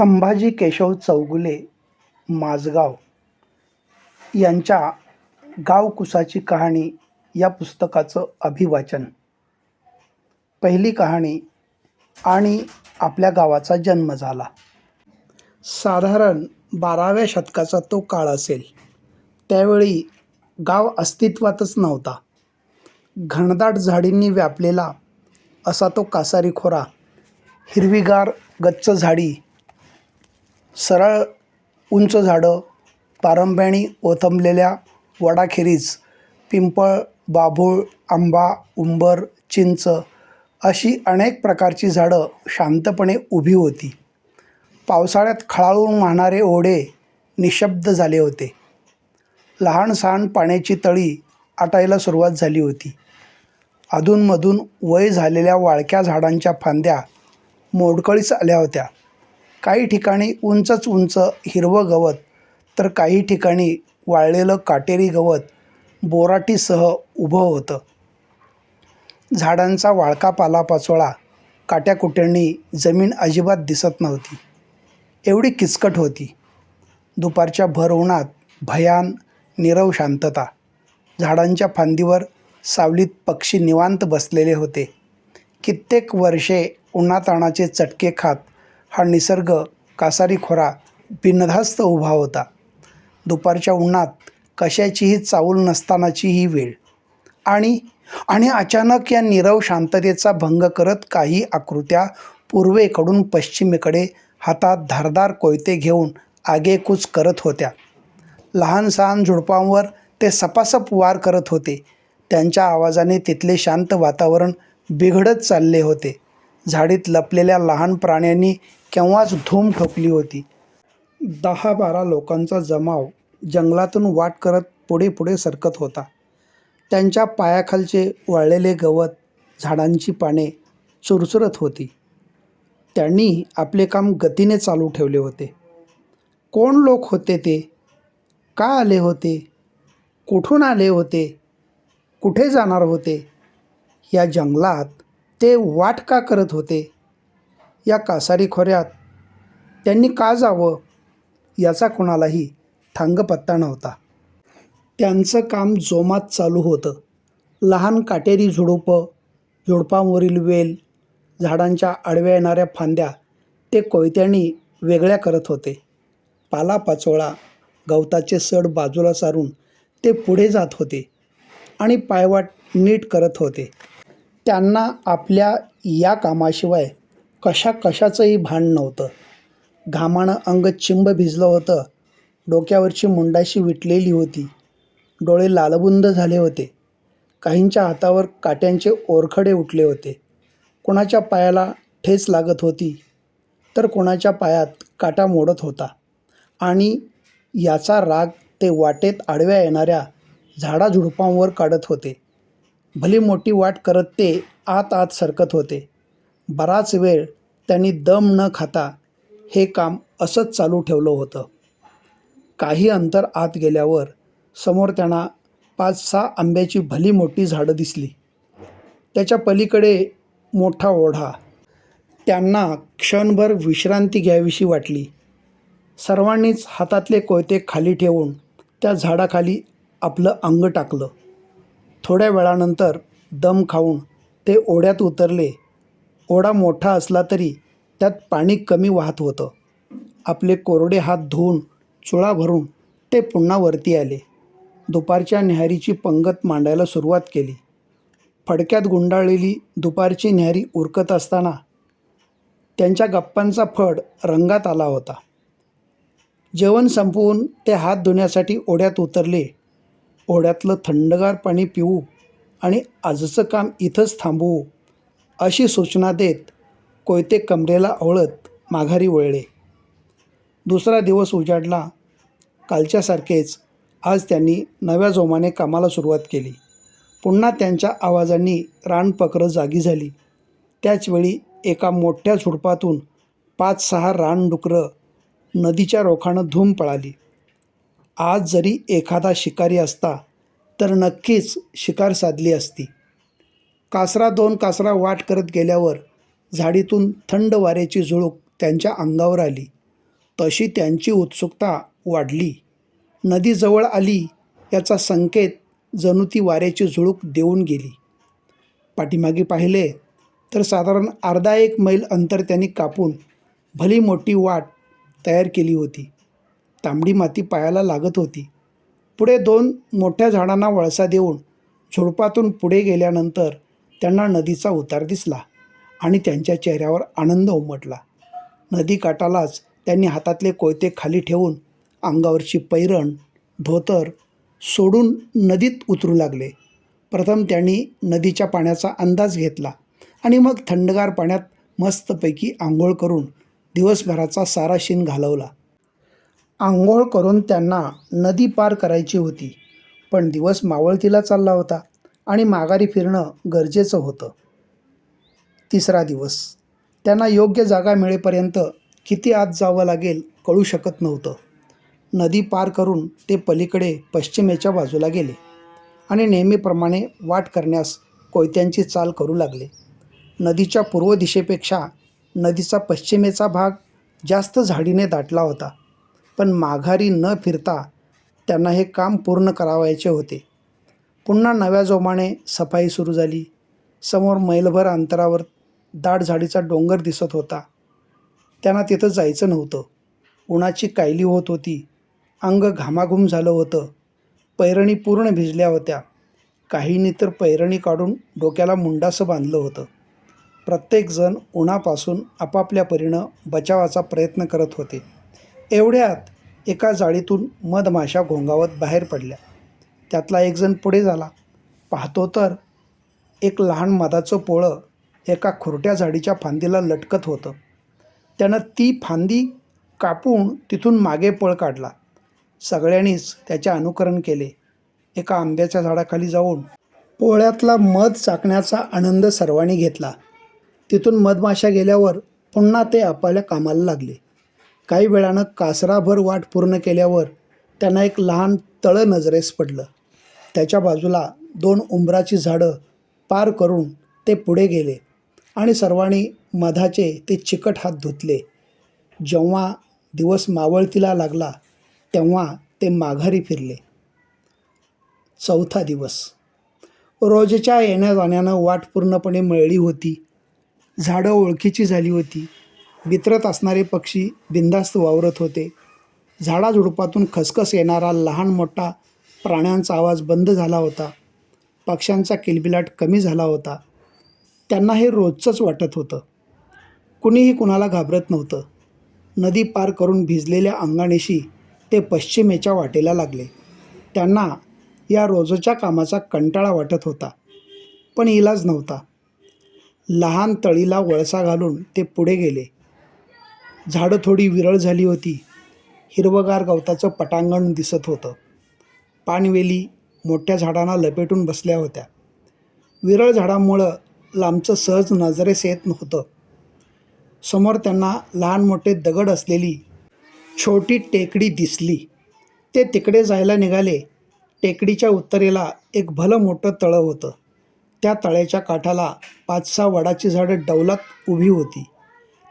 संभाजी केशव चौगुले माजगाव यांच्या गावकुसाची कहाणी या पुस्तकाचं अभिवाचन. पहिली कहाणी आणि आपल्या गावाचा जन्म झाला. साधारण बाराव्या शतकाचा तो काळ असेल. त्यावेळी गाव अस्तित्वातच नव्हता. घनदाट झाडींनी व्यापलेला असा तो कासारी खोरा हिरवीगार गच्च झाडी सरळ उंच झाडं पारंब्याणी ओथंबलेल्या वडाखेरीज पिंपळ बाभूळ आंबा उंबर चिंच अशी अनेक प्रकारची झाडं शांतपणे उभी होती. पावसाळ्यात खळाळून वाहणारे ओढे निशब्द झाले होते. लहान सहान पाण्याची तळी आटायला सुरुवात झाली होती. अधूनमधून वय झालेल्या वाळक्या झाडांच्या फांद्या मोडकळीस आल्या होत्या. काही ठिकाणी उंचच उंच हिरवं गवत तर काही ठिकाणी वाळलेलं काटेरी गवत बोराटीसह उभं होतं. झाडांचा वाळका पालापाचोळा काट्याकुट्यांनी जमीन अजिबात दिसत नव्हती. एवढी किचकट होती. दुपारच्या भर उन्हात भयान नीरव शांतता. झाडांच्या फांदीवर सावलीत पक्षी निवांत बसलेले होते. कित्येक वर्षे उन्हाताणाचे चटके खात हा निसर्ग कासारी खोरा बिनधास्त उभा होता. दुपारच्या उन्हात कशाचीही चाऊल नसतानाची ही वेळ. आणि आणि अचानक या नीरव शांततेचा भंग करत काही आकृत्या पूर्वेकडून पश्चिमेकडे हातात धारदार कोयते घेऊन आगेकूच करत होत्या. लहान सहान झुडपांवर ते सपासप वार करत होते. त्यांच्या आवाजाने तिथले शांत वातावरण बिघडत चालले होते. झाडीत लपलेल्या लहान प्राण्यांनी केव्हाच धूम ठोकली होती. दहा बारा लोकांचा जमाव जंगलातून वाट करत पुढे पुढे सरकत होता. त्यांच्या पायाखालचे वाळलेले गवत झाडांची पाने चुरचुरत होती. त्यांनी आपले काम गतीने चालू ठेवले होते. कोण लोक होते ते? का आले होते? कुठून आले होते? कुठे जाणार होते? या जंगलात ते वाट का करत होते? या कासारी खोऱ्यात त्यांनी का जावं? याचा कोणालाही थांगपत्ता नव्हता. त्यांचं काम जोमात चालू होतं. लहान काटेरी झुडुपं झुडपांवरील वेल झाडांच्या आडव्या येणाऱ्या फांद्या ते कोयत्यांनी वेगळ्या करत होते. पालापाचोळा गवताचे सड बाजूला सारून ते पुढे जात होते आणि पायवाट नीट करत होते. त्यांना आपल्या या कामाशिवाय कशा कशाचंही भान नव्हतं. घामानं अंग चिंब भिजलं होतं. डोक्यावरची मुंडाशी विटलेली होती. डोळे लालबुंद झाले होते. काहींच्या हातावर काट्यांचे ओरखडे उठले होते. कोणाच्या पायाला ठेच लागत होती तर कोणाच्या पायात काटा मोडत होता. आणि याचा राग ते वाटेत आडव्या येणाऱ्या झाडाझुडपांवर काढत होते. भली मोठी वाट करत ते आत आत सरकत होते. बराच वेळ त्यांनी दम न खाता हे काम असंच चालू ठेवलं होतं. काही अंतर आत गेल्यावर समोर त्यांना पाच सहा आंब्याची भली मोठी झाडं दिसली. त्याच्या पलीकडे मोठा ओढा. त्यांना क्षणभर विश्रांती घ्यावीशी वाटली. सर्वांनीच हातातले कोयते खाली ठेवून त्या झाडाखाली आपलं अंग टाकलं. थोड्या वेळानंतर दम खाऊन ते ओढ्यात उतरले. ओढा मोठा असला तरी त्यात पाणी कमी वाहत होतं. आपले कोरडे हात धुवून चुळा भरून ते पुन्हा वरती आले. दुपारच्या न्याहारीची पंगत मांडायला सुरुवात केली. फडक्यात गुंडाळलेली दुपारची न्याहारी उरकत असताना त्यांच्या गप्पांचा फड रंगात आला होता. जेवण संपवून ते हात धुण्यासाठी ओढ्यात उतरले. ओढ्यातलं थंडगार पाणी पिऊ आणि आजचं काम इथंच थांबवू अशी सूचना देत कोयते कमरेला आवळत माघारी वळले. दुसरा दिवस उजाडला. कालच्यासारखेच आज त्यांनी नव्या जोमाने कामाला सुरुवात केली. पुन्हा त्यांच्या आवाजांनी रानपकरं जागी झाली. त्याचवेळी एका मोठ्या झुडपातून पाच सहा रानडुकरं नदीच्या रोखानं धूम पळाली. आज जरी एखादा शिकारी असता तर नक्कीच शिकार साधली असती. कासरा दोन कासरा वाट करत गेल्यावर झाडीतून थंड वाऱ्याची झुळूक त्यांच्या अंगावर आली. तशी त्यांची उत्सुकता वाढली. नदीजवळ आली याचा संकेत जणू ती वाऱ्याची झुळूक देऊन गेली. पाठीमागे पाहिले तर साधारण अर्धा एक मैल अंतर त्यांनी कापून भली मोठी वाट तयार केली होती. तांबडी माती पायाला लागत होती. पुढे दोन मोठ्या झाडांना वळसा देऊन झुडपातून पुढे गेल्यानंतर त्यांना नदीचा उतार दिसला आणि त्यांच्या चेहऱ्यावर आनंद उमटला. नदी काठालाच त्यांनी हातातले कोयते खाली ठेवून अंगावरची पैरण धोतर सोडून नदीत उतरू लागले. प्रथम त्यांनी नदीच्या पाण्याचा अंदाज घेतला आणि मग थंडगार पाण्यात मस्तपैकी आंघोळ करून दिवसभराचा सारा शीन घालवला. आंघोळ करून त्यांना नदी पार करायची होती. पण दिवस मावळतीला चालला होता आणि माघारी फिरणं गरजेचं होतं. तिसरा दिवस. त्यांना योग्य जागा मिळेपर्यंत किती आत जावं लागेल कळू शकत नव्हतं. नदी पार करून ते पलीकडे पश्चिमेच्या बाजूला गेले आणि नेहमीप्रमाणे वाट करण्यास कोयत्यांची चाल करू लागले. नदीच्या पूर्व दिशेपेक्षा नदीचा पश्चिमेचा भाग जास्त झाडीने दाटला होता. पण माघारी न फिरता त्यांना हे काम पूर्ण करावायचे होते. पुन्हा नव्या जोमाने सफाई सुरू झाली. समोर मैलभर अंतरावर दाट झाडीचा डोंगर दिसत होता. त्यांना तिथं जायचं नव्हतं. उन्हाची कायली होत होती. अंग घामाघूम झालं होतं. पैरणी पूर्ण भिजल्या होत्या. काहींनी तर पैरणी काढून डोक्याला मुंडासं बांधलं होतं. प्रत्येकजण उन्हापासून आपापल्या परीनं बचावाचा प्रयत्न करत होते. एवढ्यात एका जाळीतून मधमाशा घोंगावत बाहेर पडल्या. त्यातला एकजण पुढे झाला. पाहतो तर एक लहान मधाचं पोळं एका खुरट्या झाडीच्या फांदीला लटकत होतं. त्यानं ती फांदी कापून तिथून मागे पळ काढला. सगळ्यांनीच त्याचे अनुकरण केले. एका आंब्याच्या झाडाखाली जाऊन पोळ्यातला मध चाकण्याचा आनंद सर्वांनी घेतला. तिथून मधमाशा गेल्यावर पुन्हा ते आपल्या कामाला लागले. काही वेळानं कासराभर वाट पूर्ण केल्यावर त्यांना एक लहान तळं नजरेस पडलं. त्याच्या बाजूला दोन उंबराची झाडं पार करून ते पुढे गेले आणि सर्वांनी मधाचे ते चिकट हात धुतले. जेव्हा दिवस मावळतीला लागला तेव्हा ते माघारी फिरले. चौथा दिवस. रोजच्या येण्या जाण्यानं वाट पूर्णपणे मळली होती. झाडं ओळखीची झाली होती. वितरत असणारे पक्षी बिंदास्त वावरत होते. झाडाझुडपातून खसखस येणारा लहान मोठा प्राण्यांचा आवाज बंद झाला होता. पक्ष्यांचा किलबिलाट कमी झाला होता. त्यांना हे रोजचंच वाटत होतं. कुणीही कुणाला घाबरत नव्हतं. नदी पार करून भिजलेल्या अंगाणीशी ते पश्चिमेच्या वाटेला लागले. त्यांना या रोजच्या कामाचा कंटाळा वाटत होता पण इलाज नव्हता. लहान तळीला वळसा घालून ते पुढे गेले. झाडं थोडी विरळ झाली होती. हिरवगार गवताचं पटांगण दिसत होतं. पानवेली मोठ्या झाडांना लपेटून बसल्या होत्या. विरळ झाडामुळं लांबचं सहज नजरेस येत नव्हतं. समोर त्यांना लहान मोठे दगड असलेली छोटी टेकडी दिसली. ते तिकडे जायला निघाले. टेकडीच्या उत्तरेला एक भलं मोठं तळं होतं. त्या तळ्याच्या काठाला पाच सहा वडाची झाडं डौलात उभी होती.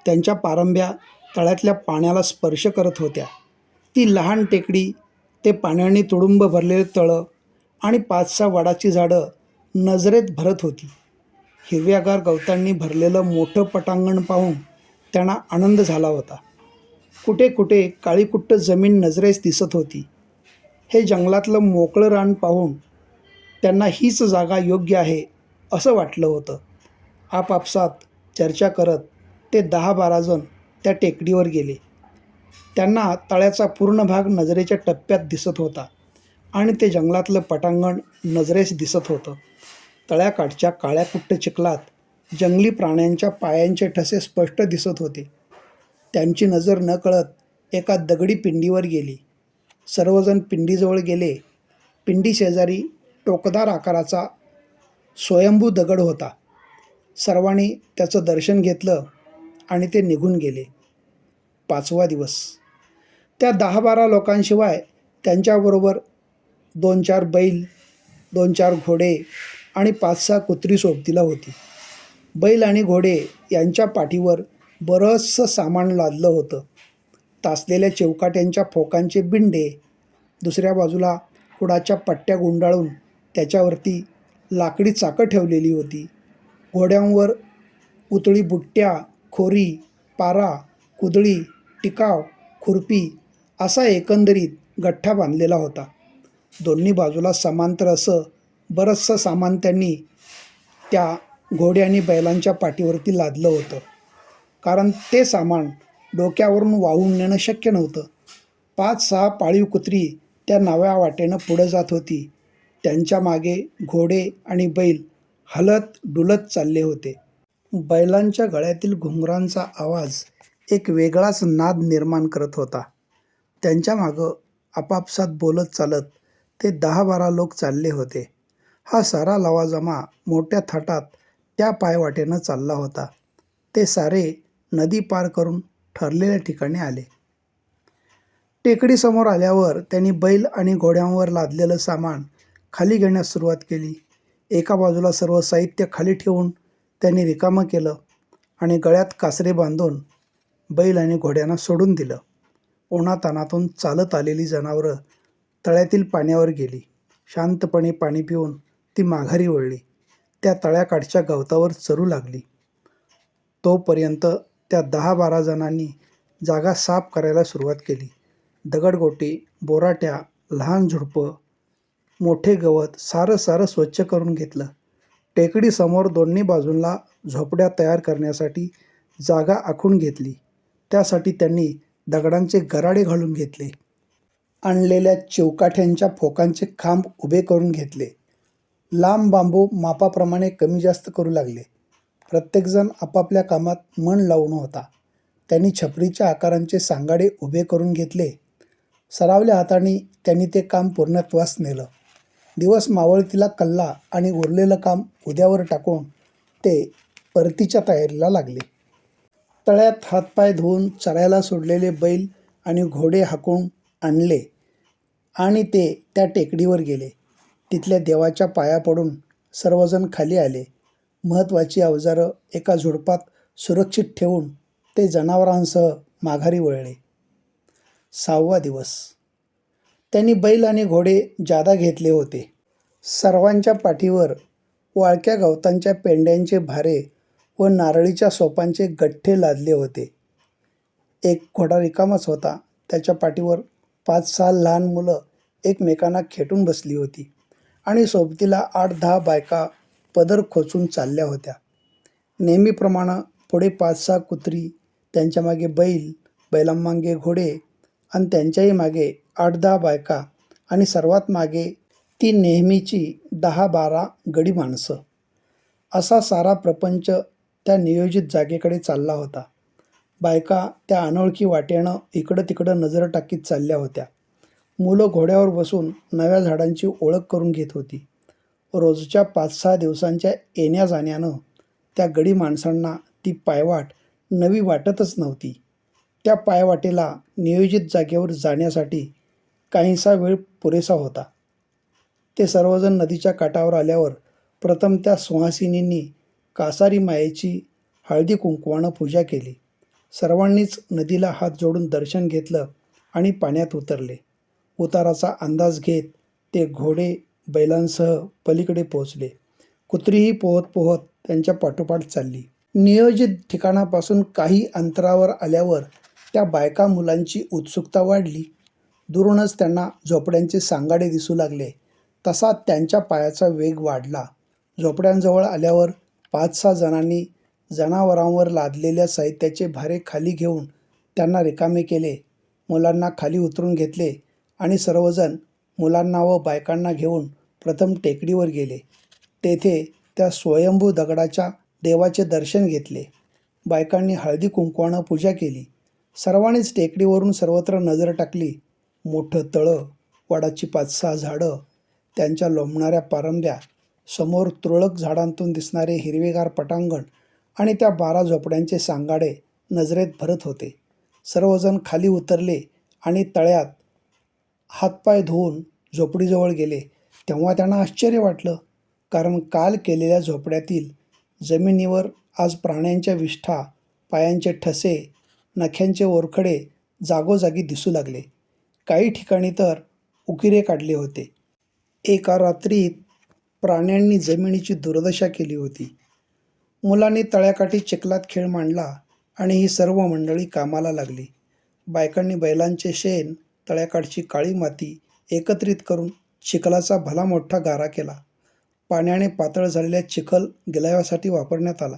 त्यांच्या पारंब्या तळ्यातल्या पाण्याला स्पर्श करत होत्या. ती लहान टेकडी ते पाण्याने तुडुंब भरलेले तळं आणि पाच सहा वडाची झाडं नजरेत भरत होती. हिरव्यागार गवतांनी भरलेलं मोठं पटांगण पाहून त्यांना आनंद झाला होता. कुठे कुठे काळीकुट्ट जमीन नजरेस दिसत होती. हे जंगलातलं मोकळं रान पाहून त्यांना हीच जागा योग्य आहे असं वाटलं होतं. आपापसात चर्चा करत ते दहा बारा जण त्या टेकडीवर गेले. त्यांना तळ्याचा पूर्ण भाग नजरेच्या टप्प्यात दिसत होता आणि ते जंगलातलं पटांगण नजरेस दिसत होतं. तळ्याकाठच्या काळ्या कुट्ट चिखलात जंगली प्राण्यांच्या पायांचे ठसे स्पष्ट दिसत होते. त्यांची नजर न कळत एका दगडी पिंडीवर गेली. सर्वजण पिंडीजवळ गेले. पिंडी शेजारी टोकदार आकाराचा स्वयंभू दगड होता. सर्वांनी त्याचं दर्शन घेतलं. आणि ते निघून गेले. पाचवा दिवस. त्या दहा बारा लोकांशिवाय त्यांच्याबरोबर दोन चार बैल दोन चार घोडे आणि पाच सहा कुत्री सोबतीला होती. बैल आणि घोडे यांच्या पाठीवर बरंचसं सामान लादलं होतं. तासलेल्या चौकाट्यांच्या फोकांचे बिंडे दुसऱ्या बाजूला कुडाच्या पट्ट्या गुंडाळून त्याच्यावरती लाकडी चाकं ठेवलेली होती. घोड्यांवर उतळी बुट्ट्या खोरी पारा कुदळी टिकाव खुरपी असा एकंदरीत गठ्ठा बांधलेला होता. दोन्ही बाजूला समांतर असं बरंचसं सामान त्यांनी त्या घोडे आणि बैलांच्या पाठीवरती लादलं होतं. कारण ते सामान डोक्यावरून वाहून नेणं शक्य नव्हतं. पाच सहा पाळीव कुत्री त्या नव्या वाटेनं पुढं जात होती. त्यांच्या मागे घोडे आणि बैल हलत डुलत चालले होते. बैलांच्या गळ्यातील घुंगरांचा आवाज एक वेगळाच नाद निर्माण करत होता. त्यांच्या मागं आपापसात बोलत चालत ते दहा बारा लोक चालले होते. हा सारा लवाजमा मोठ्या थाटात त्या पायवाटेनं चालला होता. ते सारे नदी पार करून ठरलेल्या ठिकाणी आले. टेकडीसमोर आल्यावर त्यांनी बैल आणि घोड्यांवर लादलेलं सामान खाली घेण्यास सुरुवात केली. एका बाजूला सर्व साहित्य खाली ठेवून त्यांनी रिकामं केलं आणि गळ्यात कासरे बांधून बैल आणि घोड्यांना सोडून दिलं. उन्हातानातून चालत आलेली जनावरं तळ्यातील पाण्यावर गेली. शांतपणे पाणी पिऊन ती माघारी वळली. त्या तळ्याकाठच्या गवतावर चरू लागली. तोपर्यंत त्या दहा बारा जणांनी जागा साफ करायला सुरुवात केली. दगडगोटी बोराट्या लहान झुडपं मोठे गवत सारं सारं स्वच्छ करून घेतलं. टेकडीसमोर दोन्ही बाजूंना झोपड्या तयार करण्यासाठी जागा आखून घेतली. त्यासाठी त्यांनी दगडांचे गराडे घालून घेतले. आणलेल्या चौकाठ्यांच्या फोकांचे खांब उभे करून घेतले. लांब बांबू मापाप्रमाणे कमी जास्त करू लागले. प्रत्येकजण आपापल्या कामात मन लावून होता. त्यांनी छपरीच्या आकारांचे सांगाडे उभे करून घेतले. सरावल्या हाताने त्यांनी ते काम पूर्णत्वास नेलं. दिवस मावळतीला कल्ला आणि उरलेलं काम उद्यावर टाकून ते परतीच्या तयारीला लागले. तळ्यात हातपाय धुवून चरायला सोडलेले बैल आणि घोडे हाकून आणले आणि ते त्या टेकडीवर गेले. तिथल्या देवाच्या पाया पडून सर्वजण खाली आले. महत्त्वाची अवजारं एका झुडपात सुरक्षित ठेवून ते जनावरांसह माघारी वळले. सहावा दिवस. त्यांनी बैल आणि घोडे जादा घेतले होते. सर्वांच्या पाठीवर वाळक्या गवतांच्या पेंड्यांचे भारे व नारळीच्या सोपांचे गठ्ठे लादले होते. एक घोडा रिकामाच होता. त्याच्या पाठीवर पाच सहा लहान मुलं एकमेकांना खेटून बसली होती आणि सोबतीला आठ दहा बायका पदर खोचून चालल्या होत्या. नेहमीप्रमाणे पुढे पाच सहा कुत्री त्यांच्या मागे बैल बैलांमागे घोडे आणि त्यांच्याही मागे आठ दहा बायका आणि सर्वात मागे ती नेहमीची दहा बारा गडी माणसं. असा सारा प्रपंच त्या नियोजित जागेकडे चालला होता. बायका त्या अनोळखी वाटेनं इकडं तिकडं नजर टाकीत चालल्या होत्या. मुलं घोड्यावर बसून नव्या झाडांची ओळख करून घेत होती. रोजच्या पाच सहा दिवसांच्या येण्या जाण्यानं त्या गडी माणसांना ती पायवाट नवी वाटतच नव्हती. त्या पायवाटेला नियोजित जागेवर जाण्यासाठी काहीसा वेळ पुरेसा होता. ते सर्वजण नदीच्या काठावर आल्यावर प्रथम त्या सुहासिनींनी कासारी मायेची हळदी कुंकवानं पूजा केली. सर्वांनीच नदीला हात जोडून दर्शन घेतलं आणि पाण्यात उतरले. उताराचा अंदाज घेत ते घोडे बैलांसह पलीकडे पोहोचले. कुत्रीही पोहत पोहत त्यांच्या पाठोपाठ चालली. नियोजित ठिकाणापासून काही अंतरावर आल्यावर त्या बायका मुलांची उत्सुकता वाढली. दुरूनच त्यांना झोपड्यांचे सांगाडे दिसू लागले. तसा त्यांच्या पायाचा वेग वाढला. झोपड्यांजवळ आल्यावर पाच सहा जणांनी जनावरांवर लादलेल्या साहित्याचे भारे खाली घेऊन त्यांना रिकामे केले. मुलांना खाली उतरून घेतले आणि सर्वजण मुलांना व बायकांना घेऊन प्रथम टेकडीवर गेले. तेथे त्या स्वयंभू दगडाच्या देवाचे दर्शन घेतले. बायकांनी हळदी कुंकवानं पूजा केली. सर्वांनीच टेकडीवरून सर्वत्र नजर टाकली. मोठं तळं वडाची पाच सहा झाडं त्यांच्या लोंबणाऱ्या पारंब्या समोर तुरळक झाडांतून दिसणारे हिरवेगार पटांगण आणि त्या बारा झोपड्यांचे सांगाडे नजरेत भरत होते. सर्वजण खाली उतरले आणि तळ्यात हातपाय धुवून झोपडीजवळ गेले. तेव्हा त्यांना आश्चर्य वाटलं कारण काल केलेल्या झोपड्यातील जमिनीवर आज प्राण्यांच्या विष्ठा पायांचे ठसे नख्यांचे ओरखडे जागोजागी दिसू लागले. काही ठिकाणी तर उकिरे काढले होते. एका रात्रीत प्राण्यांनी जमिनीची दुर्दशा केली होती. मुलांनी तळ्याकाठी चिखलात खेळ मांडला आणि ही सर्व मंडळी कामाला लागली. बायकांनी बैलांचे शेण तळ्याकाठची काळी माती एकत्रित करून चिखलाचा भला मोठा गारा केला. पाण्याने पातळ झालेल्या चिखल गिलाव्यासाठी वापरण्यात आला.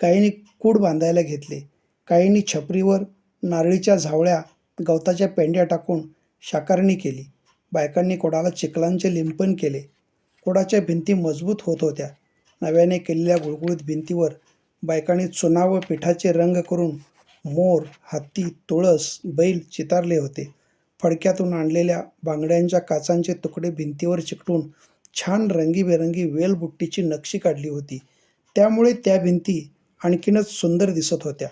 काहींनी कूड बांधायला घेतले. काहींनी छपरीवर नारळीच्या झावळ्या गवताच्या पेंड्या टाकून शाकारणी केली. बायकांनी कोडाला चिखलांचे लिंपण केले. कोडाच्या भिंती मजबूत होत होत्या. नव्याने केलेल्या गुळगुळीत भिंतीवर बायकांनी चुना व पिठाचे रंग करून मोर हत्ती तुळस बैल चितारले होते. फडक्यातून आणलेल्या बांगड्यांच्या काचांचे तुकडे भिंतीवर चिकटून छान रंगीबेरंगी वेलबुट्टीची नक्षी काढली होती. त्यामुळे त्या भिंती आणखीनच सुंदर दिसत होत्या.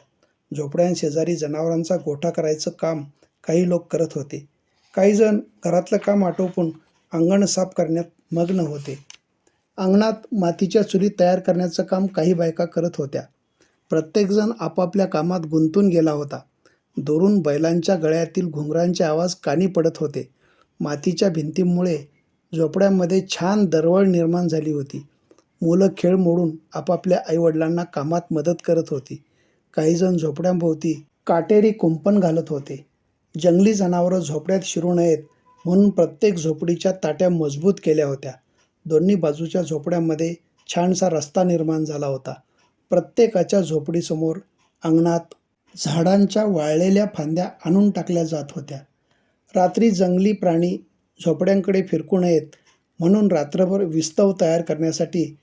झोपड्यांशेजारी जनावरांचा गोठा करायचं काम काही लोक करत होते. काहीजण घरातलं काम आटोपून अंगण साफ करण्यात मग्न होते. अंगणात मातीच्या चुली तयार करण्याचं काम काही बायका करत होत्या. प्रत्येकजण आपापल्या कामात गुंतून गेला होता. दुरून बैलांच्या गळ्यातील घुंगरांचे आवाज कानी पडत होते. मातीच्या भिंतीमुळे झोपड्यांमध्ये छान दरवळ निर्माण झाली होती. मुलं खेळ मोडून आपापल्या आईवडिलांना कामात मदत करत होती. काहीजण झोपड्यांभोवती काटेरी कुंपण घालत होते. जंगली जनावरं झोपड्यात शिरू नयेत म्हणून प्रत्येक झोपडीच्या ताट्या मजबूत केल्या होत्या. दोन्ही बाजूच्या झोपड्यांमध्ये छानसा रस्ता निर्माण झाला होता. प्रत्येकाच्या झोपडीसमोर अंगणात झाडांच्या वाळलेल्या फांद्या आणून टाकल्या जात होत्या. रात्री जंगली प्राणी झोपड्यांकडे फिरकू नयेत म्हणून रात्रभर विस्तव तयार करण्यासाठी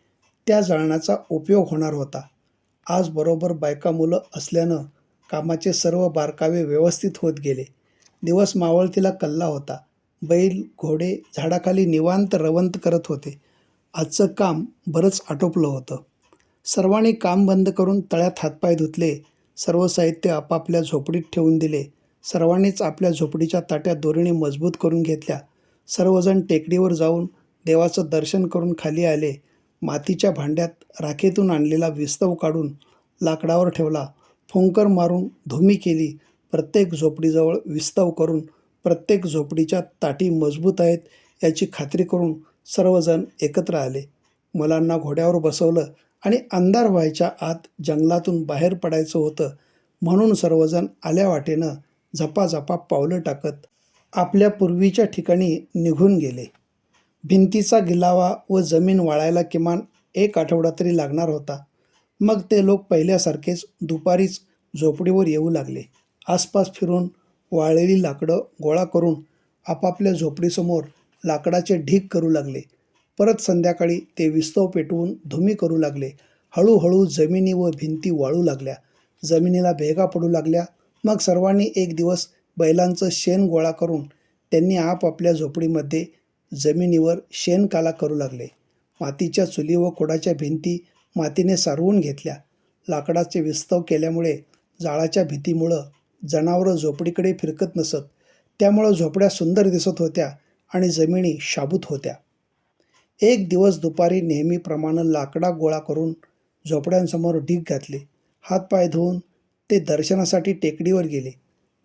त्या जाळण्याचा उपयोग होणार होता. आज बरोबर बायका मुलं असल्यानं कामाचे सर्व बारकावे व्यवस्थित होत गेले. दिवस मावळतीला कल्ला होता. बैल घोडे झाडाखाली निवांत रवंत करत होते. आजचं काम बरंच आटोपलं होतं. सर्वांनी काम बंद करून तळ्यात हातपाय धुतले. सर्व साहित्य आपापल्या झोपडीत ठेवून दिले. सर्वांनीच आपल्या झोपडीच्या ताट्या दोरीने मजबूत करून घेतल्या. सर्वजण टेकडीवर जाऊन देवाचं दर्शन करून खाली आले. मातीच्या भांड्यात राखेतून आणलेला विस्तव काढून लाकडावर ठेवला. फुंकर मारून धुमी केली. प्रत्येक झोपडीजवळ विस्तव करून प्रत्येक झोपडीच्या ताटी मजबूत आहेत याची खात्री करून सर्वजण एकत्र आले. मुलांना घोड्यावर बसवलं आणि अंधार व्हायच्या आत जंगलातून बाहेर पडायचं होतं म्हणून सर्वजण आल्या वाटेनं झपाझपा पावलं टाकत आपल्या पूर्वीच्या ठिकाणी निघून गेले. भिंतीचा गिलावा व जमीन वाळायला किमान एक आठवडा तरी लागणार होता. मग ते लोक पहिल्यासारखेच दुपारीच झोपडीवर येऊ लागले. आसपास फिरून वाळलेली लाकडं गोळा करून आपापल्या झोपडीसमोर लाकडाचे ढीग करू लागले. परत संध्याकाळी ते विस्तव पेटवून धुमी करू लागले. हळूहळू जमिनी व भिंती वाळू लागल्या. जमिनीला भेगा पडू लागल्या. मग सर्वांनी एक दिवस बैलांचं शेण गोळा करून त्यांनी आपापल्या झोपडीमध्ये जमिनीवर शेणकाला करू लागले. मातीच्या चुली व कोडाच्या भिंती मातीने सारवून घेतल्या. लाकडाचे विस्तव केल्यामुळे जाळाच्या भीतीमुळं जनावरं झोपडीकडे फिरकत नसत. त्यामुळं झोपड्या सुंदर दिसत होत्या आणि जमिनी शाबूत होत्या. एक दिवस दुपारी नेहमीप्रमाणे लाकडा गोळा करून झोपड्यांसमोर ढीग घातले. हातपाय धुवून ते दर्शनासाठी टेकडीवर गेले.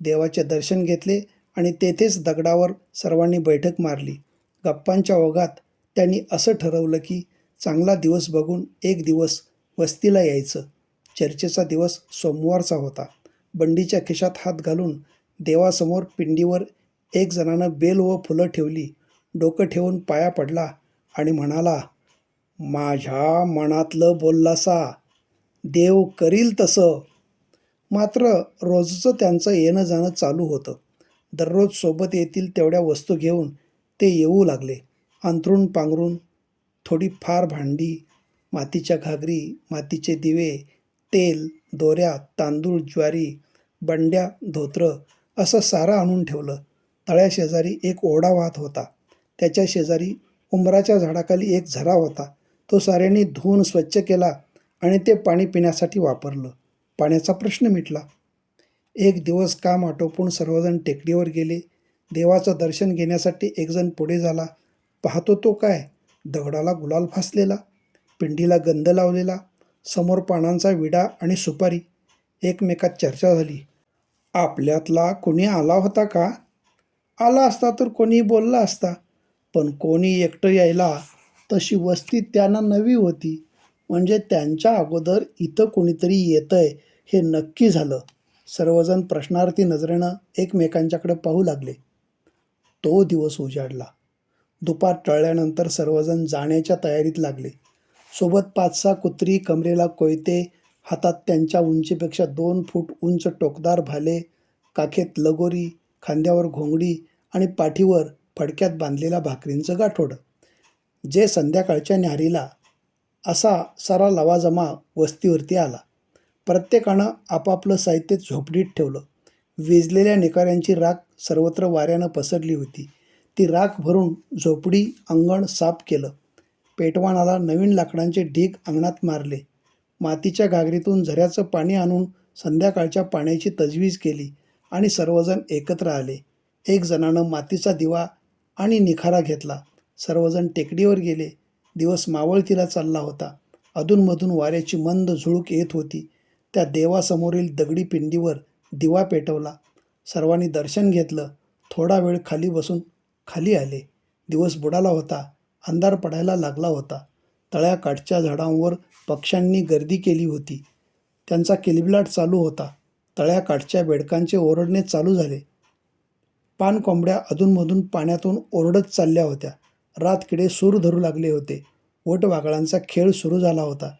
देवाचे दर्शन घेतले आणि तेथेच दगडावर सर्वांनी बैठक मारली. गप्पांच्या ओघात त्यांनी असं ठरवलं की चांगला दिवस बघून एक दिवस वस्तीला यायचं. चर्चेचा दिवस सोमवारचा होता. बंडीच्या खिशात हात घालून देवासमोर पिंडीवर एक जणानं बेल व फुलं ठेवली. डोकं ठेवून पाया पडला आणि म्हणाला माझ्या मनातलं बोललासा देव करील तसं. मात्र रोजचं त्यांचं येणं जाणं चालू होतं. दररोज सोबत येतील तेवढ्या वस्तू घेऊन ते येऊ लागले. अंथरूण पांघरून थोडी फार भांडी मातीच्या घागरी मातीचे दिवे तेल दोऱ्या तांदूळ ज्वारी बंड्या धोत्रं असं सारं आणून ठेवलं. तळ्याशेजारी एक ओढा वाहत होता. त्याच्या शेजारी उंबराच्या झाडाखाली एक झरा होता. तो साऱ्यांनी धुवून स्वच्छ केला आणि ते पाणी पिण्यासाठी वापरलं. पाण्याचा प्रश्न मिटला. एक दिवस काम आटोपून सर्वजण टेकडीवर गेले. देवाचं दर्शन घेण्यासाठी एकजण पुढे झाला. पाहतो तो काय? दगडाला गुलाल फासलेला. पिंडीला गंध लावलेला. समोर पानांचा विडा आणि सुपारी. एकमेकात चर्चा झाली. आपल्यातला कोणी आला होता का? आला असता तर कोणी बोलला असता पण कोणी एकटं यायला तशी वस्ती त्यांना नवी होती. म्हणजे त्यांच्या अगोदर इथं कोणीतरी येतंय हे नक्की झालं. सर्वजण प्रश्नार्थी नजरेनं एकमेकांच्याकडे पाहू लागले. तो दिवस उजाडला. दुपार टळल्यानंतर सर्वजण जाण्याच्या तयारीत लागले. सोबत पाच सहा कुत्री कमरेला कोयते हातात त्यांच्या उंचीपेक्षा दोन फूट उंच टोकदार भाले काखेत लगोरी खांद्यावर घोंगडी आणि पाठीवर फडक्यात बांधलेला भाकरींचं गाठोड. जे संध्याकाळच्या न्याहारीला असा सारा लवाजमा वस्तीवरती आला. प्रत्येकानं आपापलं साहित्य झोपडीत ठेवलं. विजलेल्या निकाऱ्यांची राख सर्वत्र वाऱ्यानं पसरली होती. ती राख भरून झोपडी अंगण साफ केलं. पेटवानाला नवीन लाकडांचे ढीग अंगणात मारले. मातीच्या घागरीतून झऱ्याचं पाणी आणून संध्याकाळच्या पाण्याची तजवीज केली आणि सर्वजण एकत्र आले. एक जणानं मातीचा दिवा आणि निखारा घेतला. सर्वजण टेकडीवर गेले. दिवस मावळतीला चालला होता. अधूनमधून वाऱ्याची मंद झुळूक येत होती. त्या देवासमोरील दगडी पिंडीवर दिवा पेटवला. सर्वांनी दर्शन घेतलं. थोडा वेळ खाली बसून खाली आले. दिवस बुडाला होता. अंधार पडायला लागला होता. तळ्याकाठच्या झाडांवर पक्ष्यांनी गर्दी केली होती. त्यांचा किलबिलाट चालू होता. तळ्याकाठच्या बेडकांचे ओरडणे चालू झाले. पानकोंबड्या अधूनमधून पाण्यातून ओरडत चालल्या होत्या. रातकिडे सूर धरू लागले होते. वटवागळांचा खेळ सुरू झाला होता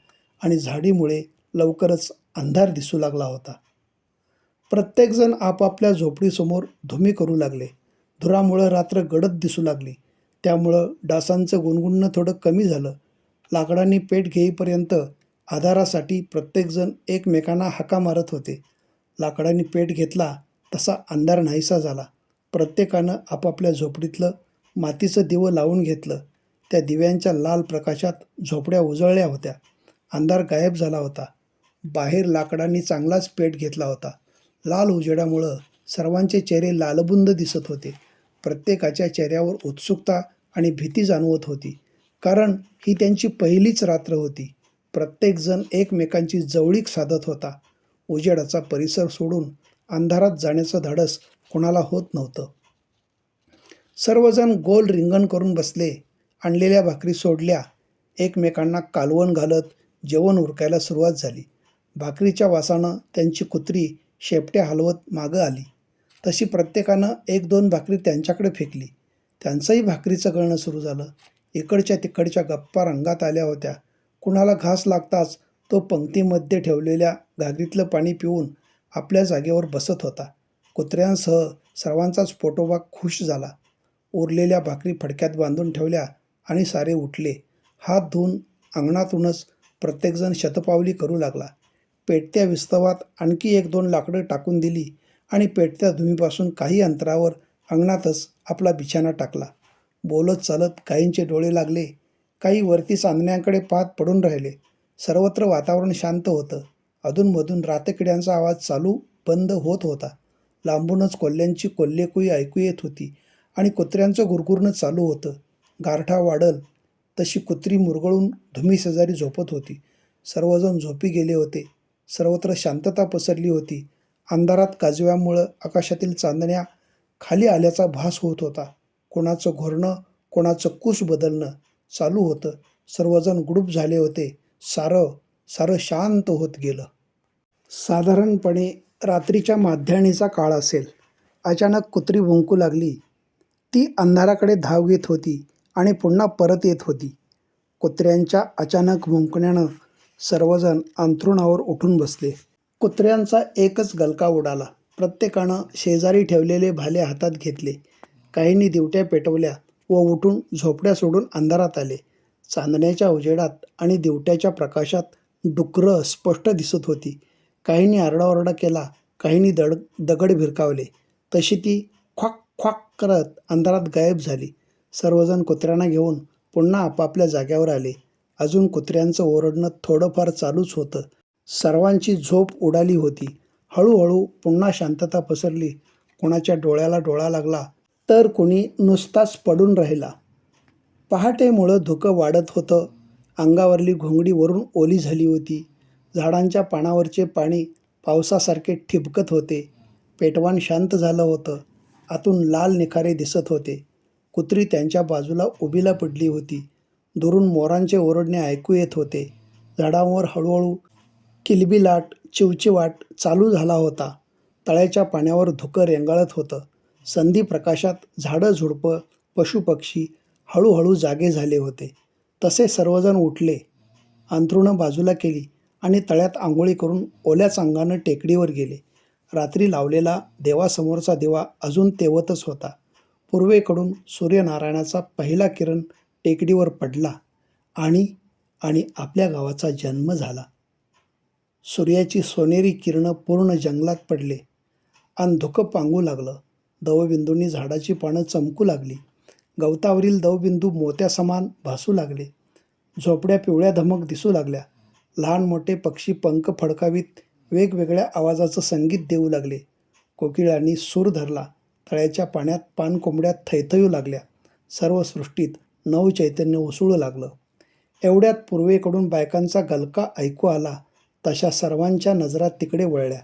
आणि झाडीमुळे लवकरच अंधार दिसू लागला होता. प्रत्येकजण आपापल्या झोपडीसमोर धुमी करू लागले. धुरामुळं रात्र गडद दिसू लागली. त्यामुळं डासांचं गुणगुणणं थोडं कमी झालं. लाकडांनी पेट घेईपर्यंत आधारासाठी प्रत्येकजण एकमेकांना हाका मारत होते. लाकडांनी पेट घेतला तसा अंधार नाहीसा झाला. प्रत्येकानं आपापल्या झोपडीतलं मातीचं दिवं लावून घेतलं. त्या दिव्यांच्या लाल प्रकाशात झोपड्या उजळल्या होत्या. अंधार गायब झाला होता. बाहेर लाकडांनी चांगलाच पेट घेतला होता. लाल उजेडामुळं सर्वांचे चेहरे लालबुंद दिसत होते. प्रत्येकाच्या चेहऱ्यावर उत्सुकता आणि भीती जाणवत होती. कारण ही त्यांची पहिलीच रात्र होती. प्रत्येकजण एकमेकांची जवळीक साधत होता. उजेडाचा परिसर सोडून अंधारात जाण्याचं धाडस कोणाला होत नव्हतं. सर्वजण गोल रिंगण करून बसले आणलेल्या भाकरी सोडल्या. एकमेकांना कालवण घालत जेवण उरकायला सुरुवात झाली. भाकरीच्या वासानं त्यांची कुत्री शेपट्या हलवत मागं आली. तशी प्रत्येकानं एक दोन भाकरी त्यांच्याकडे फेकली. त्यांचंही भाकरीचं गळणं सुरू झालं. इकडच्या तिकडच्या गप्पा रंगात आल्या होत्या. कुणाला घास लागताच तो पंक्तीमध्ये ठेवलेल्या घागरीतलं पाणी पिऊन आपल्या जागेवर बसत होता. कुत्र्यांसह सर्वांचाच पोटोबा खुश झाला. उरलेल्या भाकरी फडक्यात बांधून ठेवल्या आणि सारे उठले. हात धुवून अंगणातूनच प्रत्येकजण शतपावली करू लागला. पेटत्या विस्तवात आणखी एक दोन लाकडं टाकून दिली आणि पेटत्या धुमीपासून काही अंतरावर अंगणातच आपला बिछाना टाकला. बोलत चालत काहींचे डोळे लागले. काही वरती चांदण्याकडे पाहत पडून राहिले. सर्वत्र वातावरण शांत होतं. अधूनमधून रातकिड्यांचा आवाज चालू बंद होत होता. लांबूनच कोल्ह्यांची कोल्हेकुई ऐकू येत होती आणि कुत्र्यांचं गुरगुरणं चालू होतं. गारठा वाढल. तशी कुत्री मुरगळून धुमी शेजारी झोपत होती. सर्वजण झोपी गेले होते. सर्वत्र शांतता पसरली होती. अंधारात काजव्यामुळं आकाशातील चांदण्या खाली आल्याचा भास होत होता. कोणाचं घोरणं कोणाचं कूस बदलणं चालू होतं. सर्वजण ग्रुप झाले होते. सारं सारं शांत होत गेलं. साधारणपणे रात्रीच्या माध्याणीचा काळ असेल. अचानक कुत्री भुंकू लागली. ती अंधाराकडे धाव घेत होती आणि पुन्हा परत येत होती. कुत्र्यांच्या अचानक भुंकण्यानं सर्वजण अंथरुणावर उठून बसले. कुत्र्यांचा एकच गलका उडाला. प्रत्येकानं शेजारी ठेवलेले भाले हातात घेतले. काहींनी दिवट्या पेटवल्या व उठून झोपड्या सोडून अंधारात आले. चांदण्याच्या उजेडात आणि दिवट्याच्या प्रकाशात डुकरं स्पष्ट दिसत होती. काहींनी आरडाओरडा केला काहींनी दड दगड भिरकावले. तशी ती ख्वाक ख्वाक करत अंधारात गायब झाली. सर्वजण कुत्र्यांना घेऊन पुन्हा आपापल्या जाग्यावर आले. अजून कुत्र्यांचं ओरडणं थोडंफार चालूच होतं. सर्वांची झोप उडाली होती. हळूहळू पुन्हा शांतता पसरली. कोणाच्या डोळ्याला डोळा लागला तर कोणी नुसताच पडून राहिला. पहाटेमुळं धुकं वाढत होतं. अंगावरली घोंगडी वरून ओली झाली होती. झाडांच्या पानावरचे पाणी पावसासारखे ठिबकत होते. पेटवान शांत झालं होतं. आतून लाल निखारे दिसत होते. कुत्री त्यांच्या बाजूला उभीला पडली होती. दुरून मोरांचे ओरडणे ऐकू येत होते. झाडांवर हळूहळू किलबिलाट चिवचिवाट चालू झाला होता. तळ्याच्या पाण्यावर धुकं रेंगाळत होतं. संधी प्रकाशात झाडं झुडपं पशुपक्षी हळूहळू जागे झाले होते. तसे सर्वजण उठले. अंथरुणं बाजूला केली आणि तळ्यात आंघोळी करून ओल्याच अंगानं टेकडीवर गेले. रात्री लावलेला देवासमोरचा दिवा अजून तेवतच होता. पूर्वेकडून सूर्यनारायणाचा पहिला किरण टेकडीवर पडला आणि आणि आपल्या गावाचा जन्म झाला. सूर्याची सोनेरी किरणं पूर्ण जंगलात पडले. आणि धुकं पांगू लागलं. दवबिंदूंनी झाडाची पानं चमकू लागली. गवतावरील दवबिंदू मोत्यासमान भासू लागले. झोपड्या पिवळ्या धमक दिसू लागल्या. लहान मोठे पक्षी पंख फडकावीत वेगवेगळ्या आवाजाचं संगीत देऊ लागले. कोकिळांनी सूर धरला. तळ्याच्या पाण्यात पानकोंबड्या थैथयू लागल्या. सर्व सृष्टीत नवचैतन्य उसळू लागलं. एवढ्यात पूर्वेकडून बायकांचा गलका ऐकू आला. तशा सर्वांच्या नजरा तिकडे वळल्या.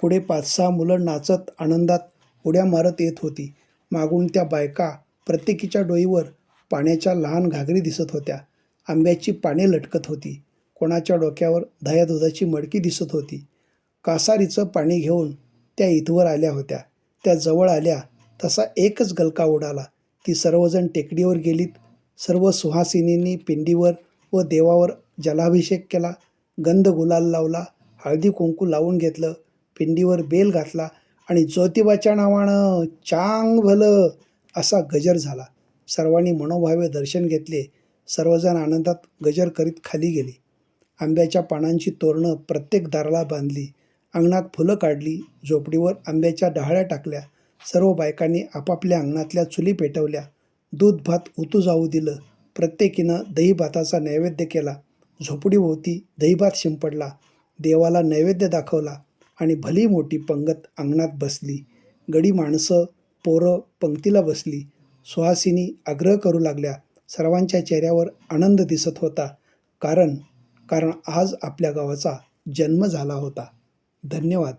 पुढे पाच सहा मुलं नाचत आनंदात उड्या मारत येत होती. मागून त्या बायका प्रत्येकीच्या डोईवर पाण्याच्या लहान घागरी दिसत होत्या. आंब्याची पाने लटकत होती. कोणाच्या डोक्यावर दह्या दुधाची मडकी दिसत होती. कासारीचं पाणी घेऊन त्या इथवर आल्या होत्या. त्या जवळ आल्या तसा एकच गलका उडाला ती सर्वजण टेकडीवर गेलीत. सर्व सुहासिनींनी पिंडीवर व देवावर जलाभिषेक केला. गंध गुलाल लावला हळदी कुंकू लावून घेतलं पिंडीवर बेल घातला आणि ज्योतिबाच्या नावानं चांग भलं असा गजर झाला. सर्वांनी मनोभावे दर्शन घेतले. सर्वजण आनंदात गजर करीत खाली गेले. आंब्याच्या पानांची तोरणं प्रत्येक दाराला बांधली. अंगणात फुलं काढली. झोपडीवर आंब्याच्या डहाळ्या टाकल्या. सर्व बायकांनी आपापल्या अंगणातल्या चुली पेटवल्या. दूध भात उतू जाऊ दिलं. प्रत्येकीनं दही भाताचा नैवेद्य केला. झोपडीभोवती दहीभात शिंपडला. देवाला नैवेद्य दाखवला आणि भली मोठी पंगत अंगणात बसली. गडी माणसं पोरं पंक्तीला बसली. सुहासिनी आग्रह करू लागल्या. सर्वांच्या चेहऱ्यावर आनंद दिसत होता. कारण कारण आज आपल्या गावाचा जन्म झाला होता. धन्यवाद.